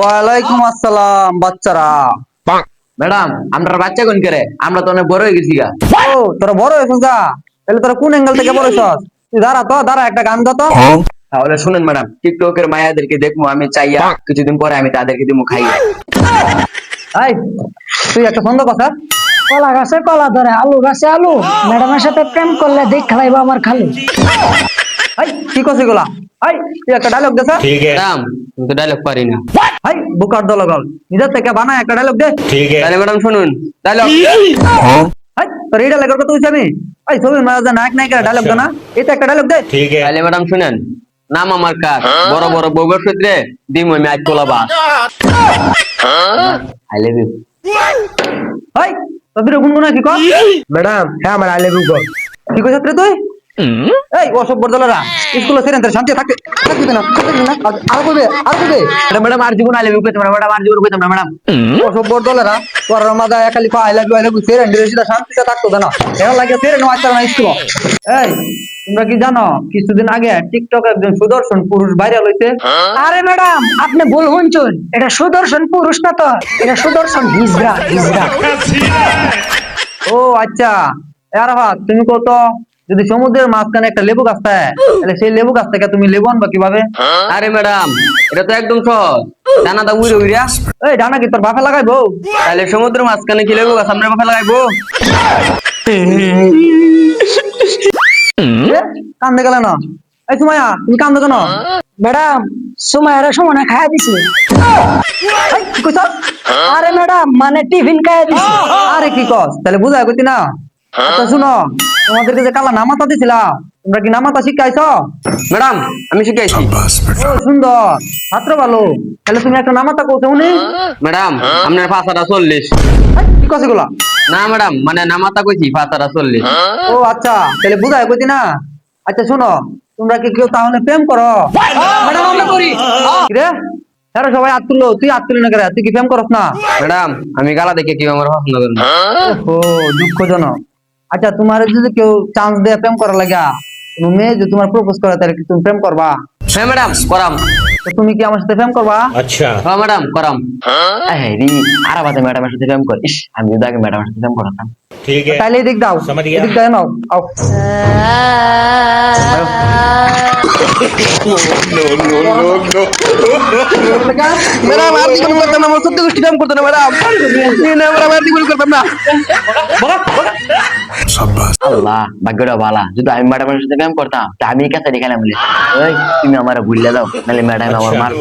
ওয়ালাইকুম আসসালাম বাচ্চারা। ম্যাডাম আমরা বাচ্চা কোন করে? আমরা তো অনেক বড় হয়ে গেছি গা। ও তোরা বড় হয়েছিস গা? তাহলে তোরা কোন অ্যাঙ্গেল থেকে বড় হয়েছিস? দাঁড়া তো দাঁড়া একটা গান গা তো। তাহলে শুনেন ম্যাডাম টিকটকের মায়াদেরকে দেখব আমি চাইয়া কিছুদিন পরে আমি তাদেরকে দিমু খাইয়া। এই তুই একটা সুন্দর কথা কলা গাছে কলা ধরে আলু গাছে আলু। ম্যাডামের সাথে প্রেম করলে দেখ খেলাইবো আমার খালু। এই কি কছিসগুলা? এই তুই একটা ডায়লগ দে স্যার ম্যাডাম তুমি তো ডায়লগ পারি না। এই বুকার দলগল নিজের থেকে বানায় একটা ডায়লগ দে। তাহলে ম্যাডাম শুনুন ডায়লগ এই তোর এই ডায়লগের কথা বুঝছি আমি এই ছবির মাঝে নায়ক নায়িকা ডায়লগ দে না এটা একটা ডায়লগ দে। তাহলে ম্যাডাম শুনেন নাম আমার কাজ বড় বড় বউগর সূত্রে দিমু আমি আজ তোলা বাস আই লাভ ইউ এই তোদের গুনগুনা কি কর? ম্যাডাম হ্যাঁ আমার আই লাভ ইউ গড কি কইছ তুই? এই অসভ্য দলরা স্কুলে সেরেন তার শান্তি থাকতে থাকতে না থাকতে না আর- আর কইবে আর কইবে ম্যাডাম আর জীবন আই লাভ ইউ ম্যাডাম আর জীবন কইতাম না ম্যাডাম। অসভ্য দলরা তোর মাদা একালি পা আইলা আইলা সেরেন ডিরেসিটা শান্তিতে থাকতো না এর লাগে সেরেন আইতার না স্কুল এই তোমরা কি জানো কিছুদিন আগে টিকটক একজন সুদর্শন পুরুষ ভাইরাল হইছে? আরে ম্যাডাম আপনি ভুল শুনছেন এটা সুদর্শন পুরুষ না তো এটা সুদর্শন হিজড়া হিজড়া। ও আচ্ছা। এর হাত তুমি কত? যদি সমুদ্রের মাঝখানে একটা লেবু গাছ থাকে তাহলে সেই লেবু গাছ থেকে তুমি লেবু আনবা কীভাবে? আরে ম্যাডাম এটা তো একদম সহজ। দানাটা উড়ে উড়িয়া এই ডানা কি তোর বাপে লাগাইবো? তাহলে সমুদ্রের মাঝখানে কি লেবু গাছ আমরা বাপে লাগাইবো? কান্দে গেলে না। এই সুমাইয়া তুমি কান্দো কেন? ম্যাডাম সময় আর সময় খাইয়া দিছি। কইছ? আরে ম্যাডাম মানে টিফিন খাইয়া দিছি। আরে কি কস? তাহলে বুঝাই কইতি না। আচ্ছা শুনো তোমাদেরকে যে কালা নামাতা দিছিলা তোমরা কি নামাতা শিখাইছ? ম্যাডাম আমি শিখাইছি। সুন্দর। ছাত্র ভালো তাহলে তুমি একটা নামাতা কইছো উনি ম্যাডাম আপনার ফাঁসাটা চল্লিশ। কি কস এগুলা? না ম্যাডাম মানে নামাতা কইছি ফাঁসাটা চল্লিশ। ও আচ্ছা তাহলে বুঝাই কইতি না। আচ্ছা শোনো তোমরা কি কেউ তাহলে প্রেম করো? ম্যাডাম আমরা করি। রে? আরে সবাই হাত তুললো তুই হাত তুলি না করে তুই কি প্রেম করস না? ম্যাডাম আমি গালা দেখে কি আমার পছন্দ করেন না। ও দুঃখজনক। আচ্ছা তোমার যদি কেউ চান্স দেয় প্রেম করার লাগা কোনো মেয়ে যদি তোমার প্রপোজ করে তাহলে কি তুমি প্রেম করবা? হ্যাঁ ম্যাডাম করাম। তো তুমি কি আমার সাথে প্রেম করবা? হ্যাঁ ম্যাডাম করাম। হ্যাঁ রি আর বাদে ম্যাডামের সাথে প্রেম কর ইস আমি যদি আগে ম্যাডামের সাথে প্রেম করতাম। তাহলে এদিক দাও। এদিক দাও নাও। আও। ম্যাডাম ভালা। যদি আমি ম্যাডামের সাথে প্রেম করতাম, তা আমি কাছে রেখে বলে তুমি আমার ভুললে দাও, নাহলে ম্যাডাম আমার মার